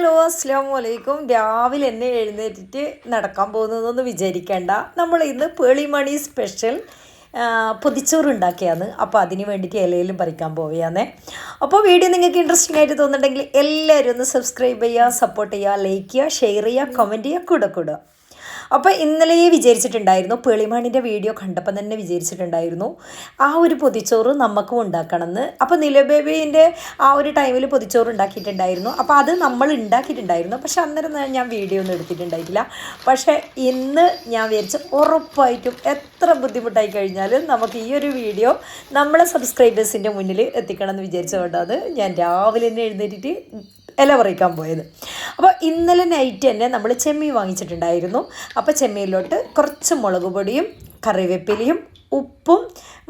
Hello അസ്സാം വലൈക്കും രാവിലെ എന്നെ എഴുന്നേറ്റിട്ട് നടക്കാൻ പോകുന്നതെന്ന് വിചാരിക്കേണ്ട. നമ്മൾ ഇന്ന് പേളിമണി സ്പെഷ്യൽ പൊതിച്ചോറ് ഉണ്ടാക്കിയാണ്. അപ്പോൾ അതിന് വേണ്ടിയിട്ട് ഇലയിലും പറിക്കാൻ പോവുകയാണേ. അപ്പോൾ വീഡിയോ നിങ്ങൾക്ക് ഇൻട്രസ്റ്റിംഗ് ആയിട്ട് തോന്നുന്നുണ്ടെങ്കിൽ എല്ലാവരും ഒന്ന് സബ്സ്ക്രൈബ് ചെയ്യുക സപ്പോർട്ട് ചെയ്യുക ലൈക്ക് ചെയ്യുക ഷെയർ ചെയ്യുക കമന്റ് ചെയ്യുക കൂടെ കൂടുക. അപ്പോൾ ഇന്നലെ വിചാരിച്ചിട്ടുണ്ടായിരുന്നു പേളിമാണിന്റെ വീഡിയോ കണ്ടപ്പോൾ തന്നെ വിചാരിച്ചിട്ടുണ്ടായിരുന്നു ആ ഒരു പൊതിച്ചോറ് നമുക്കും ഉണ്ടാക്കണമെന്ന്. അപ്പോൾ നിലബേബീന്റെ ആ ഒരു ടൈമിൽ പൊതിച്ചോറ് ഉണ്ടാക്കിയിട്ടുണ്ടായിരുന്നു. അപ്പോൾ അത് നമ്മൾ ഉണ്ടാക്കിയിട്ടുണ്ടായിരുന്നു. പക്ഷെ അന്നേരം ഞാൻ- വീഡിയോ ഒന്നും എടുത്തിട്ടുണ്ടായിട്ടില്ല. പക്ഷേ ഇന്ന് ഞാൻ വിചാരിച്ച് ഉറപ്പായിട്ടും എത്ര ബുദ്ധിമുട്ടായി കഴിഞ്ഞാലും നമുക്ക് ഈ ഒരു വീഡിയോ നമ്മളെ സബ്സ്ക്രൈബേഴ്സിന്റെ മുന്നിൽ എത്തിക്കണം എന്ന് വിചാരിച്ചുകൊണ്ടാണ് ഞാൻ രാവിലെ തന്നെ എഴുന്നേറ്റിട്ട് ഇല പറിക്കാൻ പോയത്. അപ്പോൾ ഇന്നലെ നൈറ്റ് തന്നെ നമ്മൾ ചെമ്മീൻ വാങ്ങിച്ചിട്ടുണ്ടായിരുന്നു. അപ്പോൾ ചെമ്മീനിലോട്ട് കുറച്ച് മുളക് പൊടിയും കറിവേപ്പിലയും ഉപ്പും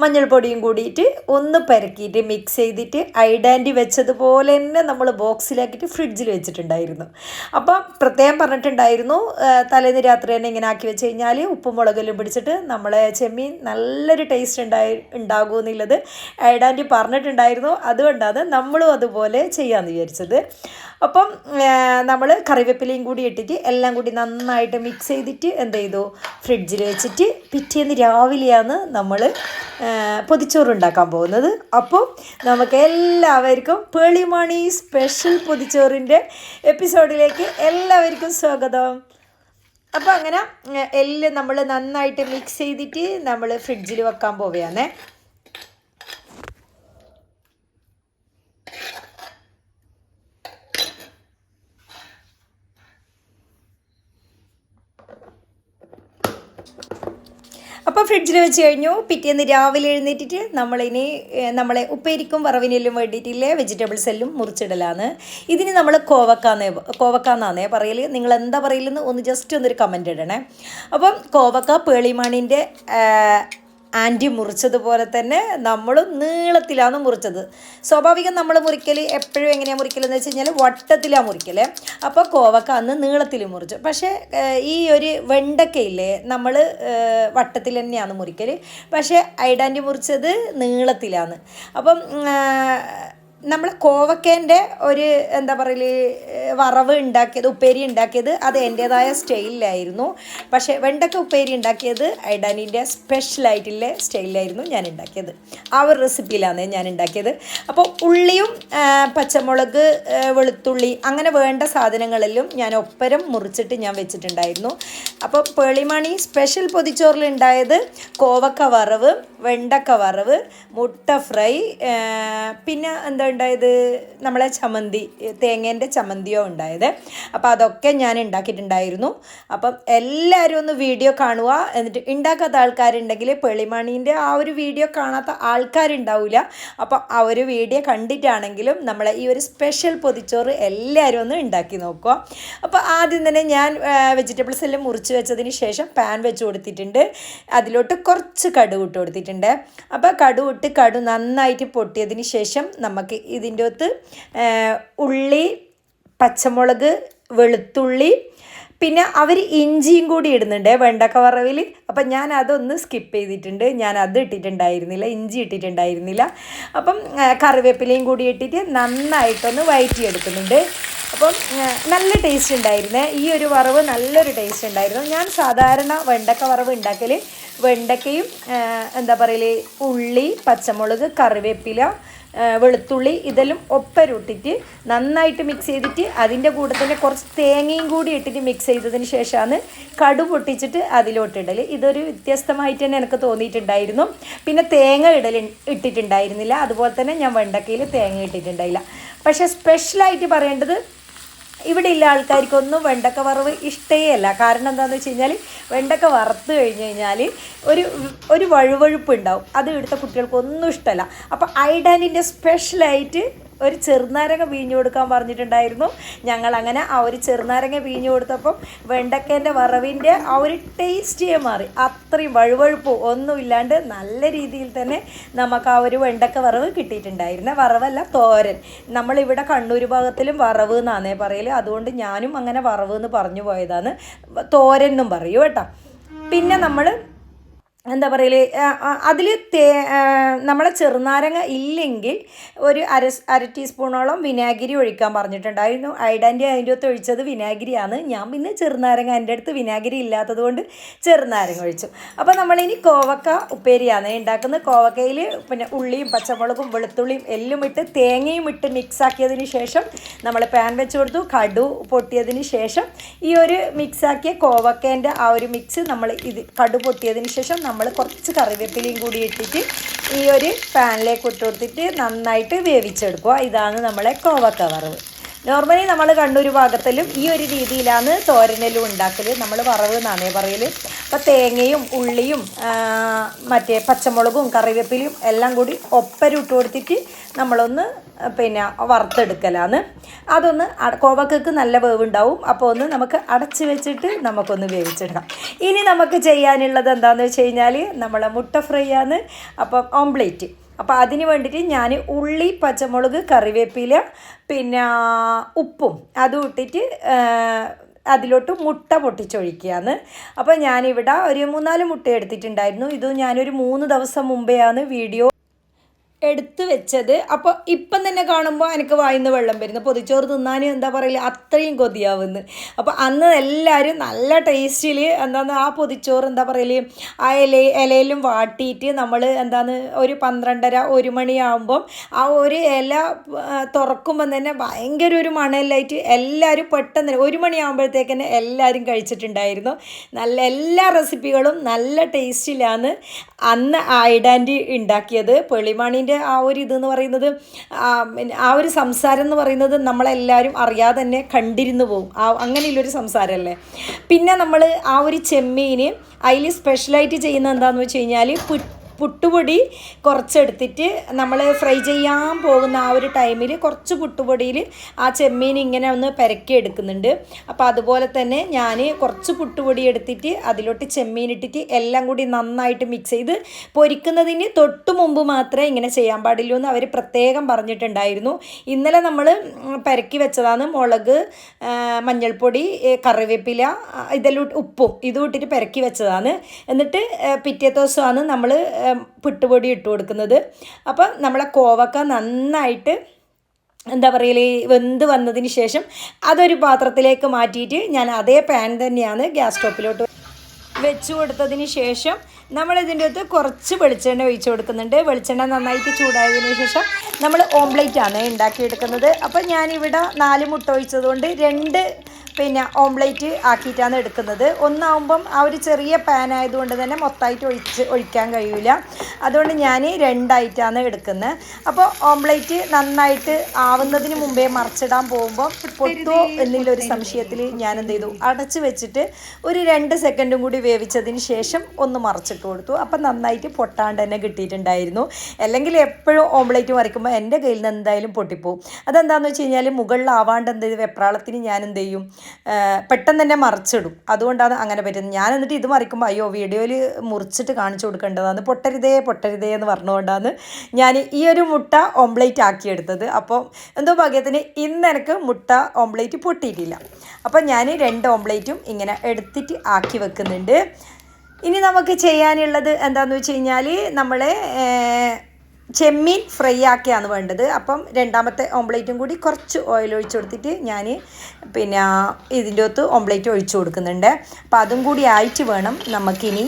മഞ്ഞൾപ്പൊടിയും കൂടിയിട്ട് ഒന്ന് പെരക്കിയിട്ട് മിക്സ് ചെയ്തിട്ട് ഐഡാന്റി വെച്ചതുപോലെ തന്നെ നമ്മൾ ബോക്സിലാക്കിയിട്ട് ഫ്രിഡ്ജിൽ വെച്ചിട്ടുണ്ടായിരുന്നു. അപ്പോൾ പ്രത്യേകം പറഞ്ഞിട്ടുണ്ടായിരുന്നു തലേന്ന് രാത്രി തന്നെ ഇങ്ങനെ ആക്കി വെച്ച് കഴിഞ്ഞാൽ ഉപ്പും മുളകെല്ലാം പിടിച്ചിട്ട് നമ്മളെ ചെമ്മീൻ നല്ലൊരു ടേസ്റ്റ് ഉണ്ടായി ഉണ്ടാകുമെന്നുള്ളത് ഐഡാന്റി പറഞ്ഞിട്ടുണ്ടായിരുന്നു. അതുകൊണ്ടാണ് നമ്മളും അതുപോലെ ചെയ്യാമെന്ന് വിചാരിച്ചത്. അപ്പം നമ്മൾ കറിവേപ്പിലയും കൂടി ഇട്ടിട്ട് എല്ലാം കൂടി നന്നായിട്ട് മിക്സ് ചെയ്തിട്ട് എന്ത് ചെയ്തു? ഫ്രിഡ്ജിൽ വെച്ചിട്ട് പിറ്റേന്ന് രാവിലെയാണ് നമ്മൾ പൊതിച്ചോറ് ഉണ്ടാക്കാൻ പോകുന്നത്. അപ്പോൾ നമുക്ക് എല്ലാവർക്കും പേളിമണി സ്പെഷ്യൽ പൊതിച്ചോറിന്റെ എപ്പിസോഡിലേക്ക് എല്ലാവർക്കും സ്വാഗതം. അപ്പോൾ അങ്ങനെ എല്ലാം നമ്മൾ നന്നായിട്ട് മിക്സ് ചെയ്തിട്ട് നമ്മൾ ഫ്രിഡ്ജിൽ വെക്കാൻ പോവുകയാണേ അപ്പോൾ ഫ്രിഡ്ജിൽ വെച്ച് കഴിഞ്ഞു. പിറ്റേന്ന് രാവിലെ എഴുന്നേറ്റിട്ട് നമ്മളിനി നമ്മളെ ഉപ്പേരിക്കും വറവിനെല്ലാം വേണ്ടിയിട്ടില്ലേ വെജിറ്റബിൾസ് എല്ലാം മുറിച്ചിടലാണ് ഇതിന് നമ്മൾ കോവക്കാന്നേ കോവക്കാന്നാന്നേ പറയൽ നിങ്ങൾ എന്താ പറയലെന്ന് ഒന്ന് ജസ്റ്റ് ഒന്നൊരു കമന്റ് ഇടണേ. അപ്പം കോവക്ക പേളിമാണിന്റെ ആന്റി മുറിച്ചതുപോലെ തന്നെ നമ്മൾ നീളത്തിലാണ് മുറിച്ചത്. സ്വാഭാവികം നമ്മൾ മുറിക്കൽ എപ്പോഴും എങ്ങനെയാണ് മുറിക്കലെന്ന് വെച്ച് കഴിഞ്ഞാൽ വട്ടത്തിലാണ് മുറിക്കൽ അപ്പോൾ കോവക്ക അന്ന് നീളത്തിൽ മുറിച്ചു. പക്ഷേ ഈ ഒരു വെണ്ടക്കയില്ലേ നമ്മൾ വട്ടത്തിൽ തന്നെയാണ് മുറിക്കൽ പക്ഷേ ഐഡാന്റി മുറിച്ചത് നീളത്തിലാണ്. അപ്പം നമ്മൾ കോവക്കേന്റെ ഒരു എന്താ പറയൽ വറവ് ഉണ്ടാക്കിയത് ഉപ്പേരി ഉണ്ടാക്കിയത് അത് എന്റേതായ സ്റ്റൈലിലായിരുന്നു. പക്ഷേ വെണ്ടക്ക ഉപ്പേരി ഉണ്ടാക്കിയത് ഐഡാനിന്റെ സ്പെഷ്യലായിട്ടുള്ള സ്റ്റൈലിലായിരുന്നു ഞാൻ ഉണ്ടാക്കിയത്. ആ ഒരു റെസിപ്പിയിലാണ് ഞാൻ ഉണ്ടാക്കിയത്. അപ്പോൾ ഉള്ളിയും പച്ചമുളക് വെളുത്തുള്ളി അങ്ങനെ വേണ്ട സാധനങ്ങളിലും ഞാൻ ഒപ്പരം മുറിച്ചിട്ട് ഞാൻ വെച്ചിട്ടുണ്ടായിരുന്നു. അപ്പോൾ പേളിമണി സ്പെഷ്യൽ പൊതിച്ചോറിൽ ഉണ്ടായത് കോവക്ക വറവ് വെണ്ടക്ക വറവ് മുട്ട ഫ്രൈ പിന്നെ എന്താ ഉണ്ടായത്? നമ്മളെ ചമ്മന്തി തേങ്ങേന്റെ ചമ്മന്തിയോ ഉണ്ടായത്? അപ്പോൾ അതൊക്കെ ഞാൻ ഉണ്ടാക്കിയിട്ടുണ്ടായിരുന്നു. അപ്പം എല്ലാവരും ഒന്ന് വീഡിയോ കാണുക. എന്നിട്ട് ഉണ്ടാക്കാത്ത ആൾക്കാരുണ്ടെങ്കിൽ പെളിമണീന്റെ ആ ഒരു വീഡിയോ കാണാത്ത ആൾക്കാരുണ്ടാവില്ല അപ്പോൾ ആ ഒരു വീഡിയോ കണ്ടിട്ടാണെങ്കിലും നമ്മളെ ഈ ഒരു സ്പെഷ്യൽ പൊതിച്ചോറ് എല്ലാവരും ഒന്ന് ഉണ്ടാക്കി നോക്കുക. അപ്പോൾ ആദ്യം തന്നെ ഞാൻ വെജിറ്റബിൾസ് എല്ലാം മുറിച്ച് വെച്ചതിന് ശേഷം പാൻ വെച്ച് കൊടുത്തിട്ടുണ്ട്. അതിലോട്ട് കുറച്ച് കടുക് ഇട്ട് കൊടുത്തിട്ടുണ്ട്. അപ്പോൾ കടുക് കടു നന്നായിട്ട് പൊട്ടിയതിന് ശേഷം നമുക്ക് ഇതിന്റെ അകത്ത് ഉള്ളി പച്ചമുളക് വെളുത്തുള്ളി പിന്നെ അവർ ഇഞ്ചിയും കൂടി ഇടുന്നുണ്ട് വെണ്ടക്ക വറവിൽ അപ്പം ഞാൻ അതൊന്ന് സ്കിപ്പ് ചെയ്തിട്ടുണ്ട്. ഞാൻ അത് ഇട്ടിട്ടുണ്ടായിരുന്നില്ല ഇഞ്ചി ഇട്ടിട്ടുണ്ടായിരുന്നില്ല. അപ്പം കറിവേപ്പിലയും കൂടി ഇട്ടിട്ട് നന്നായിട്ടൊന്ന് വയറ്റി എടുക്കുന്നുണ്ട് അപ്പം നല്ല ടേസ്റ്റ് ഉണ്ടായിരുന്നേ. ഈ ഒരു വറവ് നല്ലൊരു ടേസ്റ്റ് ഉണ്ടായിരുന്നു. ഞാൻ സാധാരണ വെണ്ടക്ക വറവ് ഉണ്ടാക്കൽ വെണ്ടക്കയും എന്താ പറയൽ ഉള്ളി പച്ചമുളക് കറിവേപ്പില വെളുത്തുള്ളി ഇതെല്ലാം ഒപ്പരുട്ടിട്ട് നന്നായിട്ട് മിക്സ് ചെയ്തിട്ട് അതിന്റെ കൂടെ തന്നെ കുറച്ച് തേങ്ങയും കൂടി ഇട്ടിട്ട് മിക്സ് ചെയ്തതിന് ശേഷമാണ് കടു പൊട്ടിച്ചിട്ട് അതിലോട്ടിടൽ ഇതൊരു വ്യത്യസ്തമായിട്ട് തന്നെ എനിക്ക് തോന്നിയിട്ടുണ്ടായിരുന്നു. പിന്നെ തേങ്ങ ഇടൽ ഇട്ടിട്ടുണ്ടായിരുന്നില്ല. അതുപോലെ തന്നെ ഞാൻ വെണ്ടക്കയിൽ തേങ്ങ ഇട്ടിട്ടുണ്ടായില്ല. പക്ഷേ സ്പെഷ്യലായിട്ട് പറയേണ്ടത് ഇവിടെ ഉള്ള ആൾക്കാർക്കൊന്നും വെണ്ടക്ക വറവ് ഇഷ്ടേ അല്ല കാരണം എന്താണെന്ന് വെച്ച് കഴിഞ്ഞാൽ വെണ്ടക്ക വറുത്ത് കഴിഞ്ഞ് കഴിഞ്ഞാൽ ഒരു ഒരു വഴുവഴുപ്പ് ഉണ്ടാവും. അത് ഇവിടുത്തെ കുട്ടികൾക്കൊന്നും ഇഷ്ടമല്ല അപ്പോൾ ഐഡാനിന്റെ സ്പെഷ്യലായിട്ട് ഒരു ചെറുനാരങ്ങ വീഞ്ഞു കൊടുക്കാൻ പറഞ്ഞിട്ടുണ്ടായിരുന്നു. ഞങ്ങൾ അങ്ങനെ ആ ഒരു ചെറുനാരങ്ങ വീഞ്ഞു കൊടുത്തപ്പം വെണ്ടക്കേന്റെ വറവിന്റെ ആ ഒരു ടേസ്റ്റിയേ മാറി. അത്രയും വഴുവഴുപ്പോ ഒന്നുമില്ലാണ്ട് നല്ല രീതിയിൽ തന്നെ നമുക്ക് ആ ഒരു വെണ്ടക്ക വറവ് കിട്ടിയിട്ടുണ്ടായിരുന്നു. വറവല്ല തോരൻ. നമ്മളിവിടെ കണ്ണൂർ ഭാഗത്തിലും വറവ് എന്നാണേ പറയൽ അതുകൊണ്ട് ഞാനും അങ്ങനെ വറവ് എന്ന് പറഞ്ഞു പോയതാണ്. തോരൻ എന്നും പറയൂ കേട്ടോ. പിന്നെ നമ്മൾ എന്താ പറയൽ? അതിൽ തേ നമ്മളെ ചെറുനാരങ്ങ ഇല്ലെങ്കിൽ ഒരു അര അര ടീസ്പൂണോളം വിനാഗിരി ഒഴിക്കാൻ പറഞ്ഞിട്ടുണ്ടായിരുന്നു. ഐഡാന്റെ അതിന്റെ അകത്ത് ഒഴിച്ചത് വിനാഗിരിയാണ്. ഞാൻ പിന്നെ ചെറുനാരങ്ങ എന്റെ അടുത്ത് വിനാഗിരി ഇല്ലാത്തത് കൊണ്ട് ചെറുനാരങ്ങ ഒഴിച്ചു. അപ്പോൾ നമ്മളിനി കോവക്ക ഉപ്പേരിയാണ്. ഉണ്ടാക്കുന്നത് കോവക്കയിൽ പിന്നെ ഉള്ളിയും പച്ചമുളകും വെളുത്തുള്ളിയും എല്ലാം ഇട്ട് തേങ്ങയും ഇട്ട് മിക്സാക്കിയതിന് ശേഷം നമ്മൾ പാൻ വെച്ച് കൊടുത്തു. കടു പൊട്ടിയതിന് ശേഷം ഈ ഒരു മിക്സാക്കിയ കോവക്കേന്റെ ആ ഒരു മിക്സ് നമ്മൾ ഇത് കടു പൊട്ടിയതിന് ശേഷം നമ്മൾ കുറച്ച് കറിവേപ്പിലയും കൂടി ഇട്ടിട്ട് ഈ ഒരു പാനിലേക്ക് ഇട്ട് കൊടുത്തിട്ട് നന്നായിട്ട് വേവിച്ചെടുക്കുക. ഇതാണ് നമ്മളെ കോവ വറവ് നോർമലി നമ്മൾ കണ്ണൂർ ഭാഗത്തിലും ഈ ഒരു രീതിയിലാണ് തോരനലും ഉണ്ടാക്കൽ നമ്മൾ വറവ് എന്നാണേ പറയൽ അപ്പോൾ തേങ്ങയും ഉള്ളിയും മറ്റേ പച്ചമുളകും കറിവേപ്പിലയും എല്ലാം കൂടി ഒപ്പരം ഇട്ട് കൊടുത്തിട്ട് നമ്മളൊന്ന് പിന്നെ വറുത്തെടുക്കലാണ്. അതൊന്ന് കോവക്കക്ക് നല്ല വേവുണ്ടാവും. അപ്പോൾ ഒന്ന് നമുക്ക് അടച്ച് വെച്ചിട്ട് നമുക്കൊന്ന് വേവിച്ചെടുക്കാം. ഇനി നമുക്ക് ചെയ്യാനുള്ളത് എന്താണെന്ന് വെച്ച് കഴിഞ്ഞാൽ നമ്മളെ മുട്ട ഫ്രൈ ആണ് അപ്പം ഓംപ്ലേറ്റ്. അപ്പോൾ അതിന് വേണ്ടിയിട്ട് ഞാൻ ഉള്ളി പച്ചമുളക് കറിവേപ്പില പിന്നെ ഉപ്പും അതും ഇട്ടിട്ട് അതിലോട്ട് മുട്ട പൊട്ടിച്ചൊഴിക്കുകയാണ്. അപ്പോൾ ഞാനിവിടെ ഒരു മൂന്നാൽ മുട്ട എടുത്തിട്ടുണ്ടായിരുന്നു. ഇത് ഞാനൊരു മൂന്ന് ദിവസം മുമ്പെയാണ് വീഡിയോ എടുത്തു വെച്ചത്. അപ്പോൾ ഇപ്പം തന്നെ കാണുമ്പോൾ എനിക്ക് വായിന്ന് വെള്ളം വരുന്നു. പൊതിച്ചോറ് തിന്നാൻ എന്താ പറയില്ല അത്രയും കൊതിയാവുന്നു. അപ്പോൾ അന്ന് എല്ലാവരും നല്ല ടേസ്റ്റിൽ എന്താന്ന് ആ പൊതിച്ചോറ് എന്താ പറയൽ? ആ ഇല ഇലയിലും വാട്ടിയിട്ട് നമ്മൾ എന്താന്ന് ഒരു പന്ത്രണ്ടര ഒരു മണിയാകുമ്പം ആ ഒരു ഇല തുറക്കുമ്പം തന്നെ ഭയങ്കര ഒരു മണലായിട്ട് എല്ലാവരും പെട്ടെന്ന് ഒരു മണിയാകുമ്പോഴത്തേക്ക് തന്നെ എല്ലാവരും കഴിച്ചിട്ടുണ്ടായിരുന്നു. നല്ല എല്ലാ റെസിപ്പികളും നല്ല ടേസ്റ്റിലാണ് അന്ന് ഐഡാന്റി ഉണ്ടാക്കിയത്. പെളിമണിന്റെ ആ ഒരു ഇതെന്ന് പറയുന്നത് ആ, ഒരു സംസാരം എന്ന് പറയുന്നത് നമ്മളെല്ലാവരും അറിയാതെ തന്നെ കണ്ടിരുന്നു പോകും ആ അങ്ങനെയുള്ളൊരു സംസാരമല്ലേ? പിന്നെ നമ്മൾ ആ ഒരു ചെമ്മീന് അതിൽ സ്പെഷ്യലായിട്ട് ചെയ്യുന്ന എന്താണെന്ന് വെച്ച് കഴിഞ്ഞാൽ പുട്ടുപൊടി കുറച്ചെടുത്തിട്ട് നമ്മൾ ഫ്രൈ ചെയ്യാൻ പോകുന്ന ആ ഒരു ടൈമിൽ കുറച്ച് പുട്ടുപൊടിയിൽ ആ ചെമ്മീൻ ഇങ്ങനെ ഒന്ന് പെരക്കി എടുക്കുന്നുണ്ട്. അപ്പോൾ അതുപോലെ തന്നെ ഞാൻ കുറച്ച് പുട്ടുപൊടി എടുത്തിട്ട് അതിലോട്ട് ചെമ്മീൻ ഇട്ടിട്ട് എല്ലാം കൂടി നന്നായിട്ട് മിക്സ് ചെയ്ത് പൊരിക്കുന്നതിന് തൊട്ട് മുമ്പ് മാത്രമേ ഇങ്ങനെ ചെയ്യാൻ പാടുള്ളൂ എന്ന് അവർ പ്രത്യേകം പറഞ്ഞിട്ടുണ്ടായിരുന്നു. ഇന്നലെ നമ്മൾ പെരക്കി വെച്ചതാണ് മുളക് മഞ്ഞൾപ്പൊടി കറിവേപ്പില ഇതെല്ലാം ഉപ്പും ഇതും ഇട്ടിട്ട് പെരക്കി വെച്ചതാണ്. എന്നിട്ട് പിറ്റേ ദിവസമാണ് നമ്മൾ പുട്ടുപൊടി ഇട്ട് കൊടുക്കുന്നത്. അപ്പം നമ്മളെ കോവക്ക നന്നായിട്ട് എന്താ പറയുക വെന്ത് വന്നതിന് ശേഷം അതൊരു പാത്രത്തിലേക്ക് മാറ്റിയിട്ട് ഞാൻ അതേ പാൻ തന്നെയാണ് ഗ്യാസ് സ്റ്റോപ്പിലോട്ട് വെച്ച് കൊടുത്തതിന് ശേഷം നമ്മളിതിന്റെ അകത്ത് കുറച്ച് വെളിച്ചെണ്ണ ഒഴിച്ചു കൊടുക്കുന്നുണ്ട്. വെളിച്ചെണ്ണ നന്നായിട്ട് ചൂടായതിന് ശേഷം നമ്മൾ ഓംപ്ലേറ്റ് ആണ് ഉണ്ടാക്കിയെടുക്കുന്നത്. അപ്പം ഞാനിവിടെ നാല് മുട്ട ഒഴിച്ചതുകൊണ്ട് രണ്ട് പിന്നെ ഓംലേറ്റ് ആക്കിയിട്ടാണ് എടുക്കുന്നത്. ഒന്നാവുമ്പം ആ ഒരു ചെറിയ പാൻ ആയതുകൊണ്ട് തന്നെ മൊത്തമായിട്ട് ഒഴിച്ച് ഒഴിക്കാൻ കഴിയില്ല അതുകൊണ്ട് ഞാൻ രണ്ടായിട്ടാണ് എടുക്കുന്നത്. അപ്പോൾ ഓംലേറ്റ് നന്നായിട്ട് ആവുന്നതിന് മുമ്പേ മറിച്ചിടാൻ പോകുമ്പോൾ പൊട്ടുമോ എന്നുള്ളൊരു സംശയത്തിൽ ഞാൻ എന്ത് ചെയ്തു? അടച്ച് വെച്ചിട്ട് ഒരു രണ്ട് സെക്കൻഡും കൂടി വേവിച്ചതിന് ശേഷം ഒന്ന് മറിച്ചിട്ട് കൊടുത്തു. അപ്പം നന്നായിട്ട് പൊട്ടാണ്ട് തന്നെ കിട്ടിയിട്ടുണ്ടായിരുന്നു. അല്ലെങ്കിൽ എപ്പോഴും ഓംലേറ്റ് മറിക്കുമ്പോൾ എന്റെ കയ്യിൽ നിന്ന് എന്തായാലും പൊട്ടിപ്പോവും. അതെന്താണെന്ന് വെച്ച് കഴിഞ്ഞാൽ മുകളിലാവാണ്ട് എന്ത് ചെയ്ത്? വെപ്രാളത്തിന് ഞാൻ എന്ത് ചെയ്യും? പെട്ടെന്ന് തന്നെ മറിച്ചിടും. അതുകൊണ്ടാണ് അങ്ങനെ പറ്റുന്നത്. ഞാൻ എന്നിട്ട് ഇത് മറിക്കുമ്പോൾ അയ്യോ വീഡിയോയിൽ മുറിച്ചിട്ട് കാണിച്ചു കൊടുക്കേണ്ടതാണ്. പൊട്ടരുതേ പൊട്ടരുതേ എന്ന് പറഞ്ഞുകൊണ്ടാണ് ഞാൻ ഈ ഒരു മുട്ട ഓംപ്ലേറ്റ് ആക്കിയെടുത്തത്. അപ്പോൾ എന്തോ ഭാഗ്യത്തിന് ഇന്ന് എനിക്ക് മുട്ട ഓംപ്ലേറ്റ് പൊട്ടിയിട്ടില്ല. അപ്പോൾ ഞാൻ രണ്ട് ഓംപ്ലേറ്റും ഇങ്ങനെ എടുത്തിട്ട് ആക്കി വെക്കുന്നുണ്ട്. ഇനി നമുക്ക് ചെയ്യാനുള്ളത് എന്താണെന്ന് വെച്ച് കഴിഞ്ഞാൽ നമ്മളെ ഏർ, ചെമ്മീൻ ഫ്രൈ ആക്കിയാണ് വേണ്ടത്. അപ്പം രണ്ടാമത്തെ ഓംപ്ലേറ്റും കൂടി കുറച്ച് ഓയിൽ ഒഴിച്ചു കൊടുത്തിട്ട് ഞാൻ പിന്നെ ഇതിന്റെ അകത്ത് ഓംപ്ലേറ്റ് ഒഴിച്ചു കൊടുക്കുന്നുണ്ട്. അപ്പം അതും കൂടി ആയിട്ട് വേണം നമുക്കിനി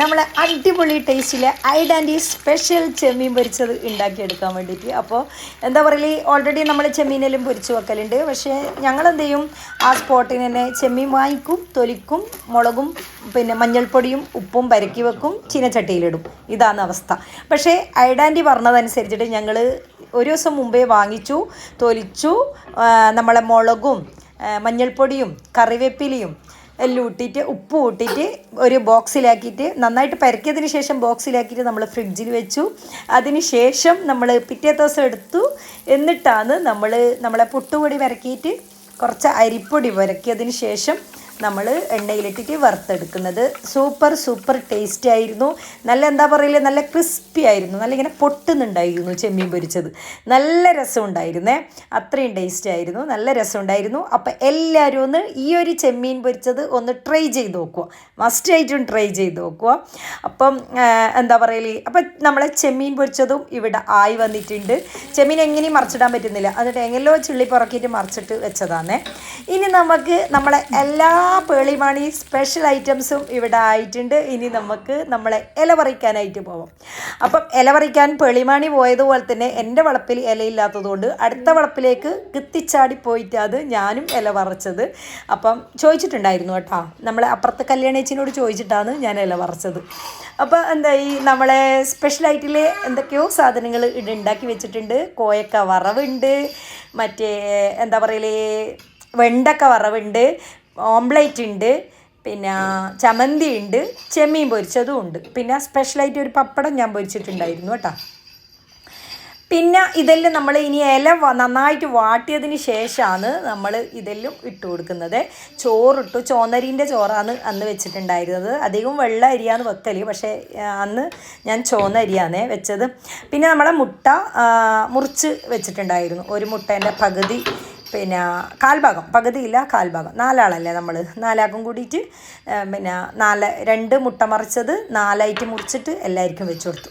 നമ്മൾ അടിപൊളി ടേസ്റ്റിലെ ഐഡാന്റി സ്പെഷ്യൽ ചെമ്മീൻ പൊരിച്ചത് ഉണ്ടാക്കിയെടുക്കാൻ വേണ്ടിയിട്ട്. അപ്പോൾ എന്താ പറയുക ഓൾറെഡി നമ്മൾ ചെമ്മീനെല്ലാം പൊരിച്ച് വെക്കലുണ്ട്. പക്ഷേ ഞങ്ങൾ എന്ത് ചെയ്യും ആ സ്പോട്ടിൽ തന്നെ ചെമ്മീൻ വാങ്ങിക്കും തൊലിക്കും മുളകും പിന്നെ മഞ്ഞൾപ്പൊടിയും ഉപ്പും പരക്കി വെക്കും ചീനച്ചട്ടിയിലിടും. ഇതാണ് അവസ്ഥ. പക്ഷേ ഐഡാന്റി പറഞ്ഞതനുസരിച്ചിട്ട് ഞങ്ങൾ ഒരു ദിവസം മുമ്പേ വാങ്ങിച്ചു തൊലിച്ചു നമ്മളെ മുളകും മഞ്ഞൾപ്പൊടിയും കറിവേപ്പിലയും എല്ലാം ഇട്ടിട്ട് ഉപ്പ് കൂട്ടിയിട്ട് ഒരു ബോക്സിലാക്കിയിട്ട് നന്നായിട്ട് പരക്കിയതിന് ശേഷം ബോക്സിലാക്കിയിട്ട് നമ്മൾ ഫ്രിഡ്ജിൽ വെച്ചു. അതിന് ശേഷം നമ്മൾ പിറ്റേ ദിവസം എടുത്തു. എന്നിട്ടാണ് നമ്മൾ നമ്മളെ പുട്ടുപൊടി വരക്കിയിട്ട് കുറച്ച് അരിപ്പൊടി വരക്കിയതിന് ശേഷം നമ്മൾ എണ്ണയിലിട്ടിട്ട് വറുത്തെടുക്കുന്നത്. സൂപ്പർ സൂപ്പർ ടേസ്റ്റി ആയിരുന്നു. നല്ല എന്താ പറയില്ല നല്ല ക്രിസ്പി ആയിരുന്നു. നല്ല ഇങ്ങനെ പൊട്ടുന്നുണ്ടായിരുന്നു ചെമ്മീൻ പൊരിച്ചത്. നല്ല രസമുണ്ടായിരുന്നേ അത്രയും ടേസ്റ്റ് ആയിരുന്നു. നല്ല രസമുണ്ടായിരുന്നു അപ്പം എല്ലാവരും ഒന്ന് ഈ ഒരു ചെമ്മീൻ പൊരിച്ചത് ഒന്ന് ട്രൈ ചെയ്ത് നോക്കുക. മസ്റ്റ് ആയിട്ടും ട്രൈ ചെയ്ത് നോക്കുക. അപ്പം എന്താ പറയൽ? അപ്പം നമ്മളെ ചെമ്മീൻ പൊരിച്ചതും ഇവിടെ ആയി വന്നിട്ടുണ്ട്. ചെമ്മീൻ എങ്ങനെയും മറിച്ചിടാൻ പറ്റുന്നില്ല. എന്നിട്ട് എങ്ങനെയോ ചുള്ളി പുറക്കിയിട്ട് മറിച്ചിട്ട് വെച്ചതാണേ ഇനി നമുക്ക് നമ്മളെ എല്ലാ പേളിമാണി സ്പെഷ്യൽ ഐറ്റംസും ഇവിടെ ആയിട്ടുണ്ട്. ഇനി നമുക്ക് നമ്മളെ ഇല പറിക്കാനായിട്ട് പോവാം. അപ്പം ഇല പറിക്കാൻ പേളിമാണി പോയതുപോലെ തന്നെ എന്റെ വളപ്പിൽ ഇലയില്ലാത്തതുകൊണ്ട് അടുത്ത വളപ്പിലേക്ക് കിത്തിച്ചാടി പോയിട്ടാണ് ഞാനും ഇല പറിച്ചത് അപ്പം ചോദിച്ചിട്ടുണ്ടായിരുന്നു കേട്ടോ. നമ്മളെ അപ്പുറത്തെ കല്യാണേച്ചിനോട് ചോദിച്ചിട്ടാണ് ഞാൻ ഇല പറിച്ചത് അപ്പോൾ എന്താ ഈ നമ്മളെ സ്പെഷ്യലായിട്ടുള്ള എന്തൊക്കെയോ സാധനങ്ങൾ ഇവിടെ ഉണ്ടാക്കി വെച്ചിട്ടുണ്ട്. കോയക്ക വറവുണ്ട്. മറ്റേ എന്താ പറയലേ? വെണ്ടക്ക വറവുണ്ട്. ഓംപ്ലേറ്റ് ഉണ്ട് പിന്നെ ചമന്തി ഉണ്ട് ചെമ്മീൻ പൊരിച്ചതും ഉണ്ട്. പിന്നെ സ്പെഷ്യലായിട്ട് ഒരു പപ്പടം ഞാൻ പൊരിച്ചിട്ടുണ്ടായിരുന്നു കേട്ടോ. പിന്നെ ഇതെല്ലാം നമ്മൾ ഇനി ഇല നന്നായിട്ട് വാട്ടിയതിന് ശേഷമാണ് നമ്മൾ ഇതെല്ലാം ഇട്ട് കൊടുക്കുന്നത്. ചോറിട്ടു ചോന്നരീന്റെ ചോറാണ് അന്ന് വെച്ചിട്ടുണ്ടായിരുന്നത്. അധികം വെള്ള അരിയാണ് വെക്കൽ പക്ഷേ അന്ന് ഞാൻ ചോന്ന അരിയാണേ വെച്ചത്. പിന്നെ നമ്മളെ മുട്ട മുറിച്ച് വെച്ചിട്ടുണ്ടായിരുന്നു. ഒരു മുട്ടേന്റെ പകുതി പിന്നെ കാൽഭാഗം പകുതിയില്ല കാൽഭാഗം. നാലാളല്ലേ നമ്മൾ നാലാക്കും കൂടിയിട്ട് പിന്നെ നാല് രണ്ട് മുട്ട മറിച്ചത് നാലായിട്ട് മുറിച്ചിട്ട് എല്ലാവർക്കും വെച്ച് കൊടുത്തു.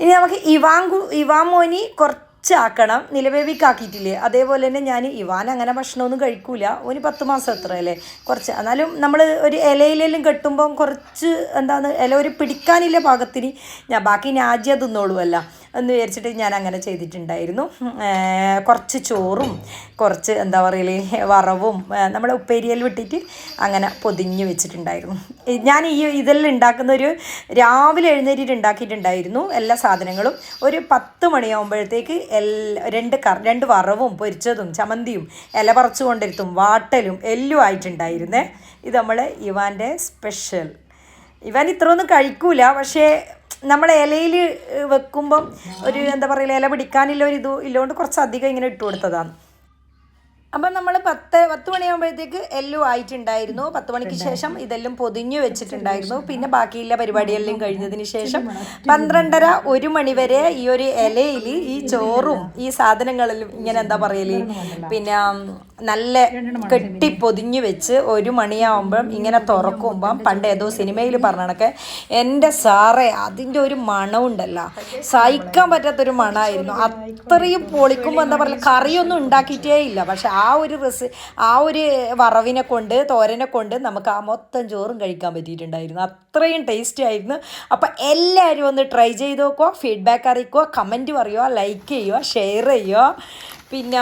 ഇനി നമുക്ക് ഇവാങ്കു ഇവാമോനി കുറച്ചാക്കണം നിലവേവിക്കാക്കിയിട്ടില്ലേ? അതേപോലെ തന്നെ ഞാൻ ഇവാൻ അങ്ങനെ ഭക്ഷണമൊന്നും കഴിക്കൂല. ഓന് പത്ത് മാസം എത്ര അല്ലേ? കുറച്ച്. എന്നാലും നമ്മൾ ഒരു ഇലയിലെല്ലാം കെട്ടുമ്പം കുറച്ച് എന്താണ് ഇല ഒരു പിടിക്കാനില്ല പാകത്തിന്. ഞാൻ ബാക്കി ഞാജ്യ തിന്നോളുമല്ല എന്ന് വിചാരിച്ചിട്ട് ഞാൻ അങ്ങനെ ചെയ്തിട്ടുണ്ടായിരുന്നു. കുറച്ച് ചോറും കുറച്ച് എന്താ പറയൽ വറവും നമ്മുടെ ഉപ്പേരിയിൽ വിട്ടിട്ട് അങ്ങനെ പൊതിഞ്ഞ് വെച്ചിട്ടുണ്ടായിരുന്നു. ഞാൻ ഈ ഇതെല്ലാം ഉണ്ടാക്കുന്ന ഒരു രാവിലെ എഴുന്നേറ്റിട്ട് ഉണ്ടാക്കിയിട്ടുണ്ടായിരുന്നു എല്ലാ സാധനങ്ങളും. ഒരു പത്ത് മണിയാകുമ്പോഴത്തേക്ക് രണ്ട് കർ രണ്ട് വറവും പൊരിച്ചതും ചമന്തിയും ഇല പറിച്ചു കൊണ്ടിരുത്തും വാട്ടലും എല്ലും ആയിട്ടുണ്ടായിരുന്നേ. ഇത് നമ്മൾ ഇവാന്റെ സ്പെഷ്യൽ. ഇവൻ ഇത്രയൊന്നും കഴിക്കൂല പക്ഷേ നമ്മൾ ഇലയിൽ വെക്കുമ്പം ഒരു എന്താ പറയുക ഇല പിടിക്കാനില്ല ഒരു ഇത് ഇല്ലോണ്ട് കുറച്ചധികം ഇങ്ങനെ ഇട്ട് കൊടുത്തതാണ് അപ്പം നമ്മൾ പത്ത് പത്ത് മണിയാകുമ്പോഴത്തേക്ക് എല്ലാം ആയിട്ടുണ്ടായിരുന്നു. പത്ത് മണിക്ക് ശേഷം ഇതെല്ലാം പൊതിഞ്ഞു വെച്ചിട്ടുണ്ടായിരുന്നു. പിന്നെ ബാക്കിയുള്ള പരിപാടിയെല്ലാം കഴിഞ്ഞതിന് ശേഷം പന്ത്രണ്ടര ഒരു മണി വരെ ഈ ഒരു ഇലയിൽ ഈ ചോറും ഈ സാധനങ്ങളിലും ഇങ്ങനെ എന്താ പറയൽ? പിന്നെ നല്ല കെട്ടി പൊതിഞ്ഞു വെച്ച് ഒരു മണിയാവുമ്പം ഇങ്ങനെ തുറക്കുമ്പം പണ്ട് ഏതോ സിനിമയിൽ പറഞ്ഞ കണക്കെ എന്റെ സാറേ അതിന്റെ ഒരു മണമുണ്ടല്ലോ സഹിക്കാൻ പറ്റാത്തൊരു മണമായിരുന്നു അത്രയും പൊളിക്കുമ്പോൾ എന്താ പറയുക കറിയൊന്നും ഉണ്ടാക്കിയിട്ടേ ഇല്ല. പക്ഷെ ആ ഒരു റെസി ആ ഒരു വറവിനെ കൊണ്ട് തോരനെ കൊണ്ട് നമുക്ക് ആ മൊത്തം ചോറും കഴിക്കാൻ പറ്റിയിട്ടുണ്ടായിരുന്നു. അത്രയും ടേസ്റ്റി ആയിരുന്നു. അപ്പം എല്ലാവരും ഒന്ന് ട്രൈ ചെയ്ത് നോക്കുക ഫീഡ്ബാക്ക് അറിയിക്കുക കമന്റ് പറയുക ലൈക്ക് ചെയ്യുക ഷെയർ ചെയ്യുക. പിന്നെ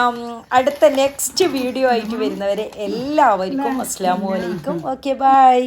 അടുത്ത നെക്സ്റ്റ് വീഡിയോ ആയിട്ട് വരുന്നവരെ എല്ലാവർക്കും അസ്സാം വലൈക്കും ഓക്കെ ബൈ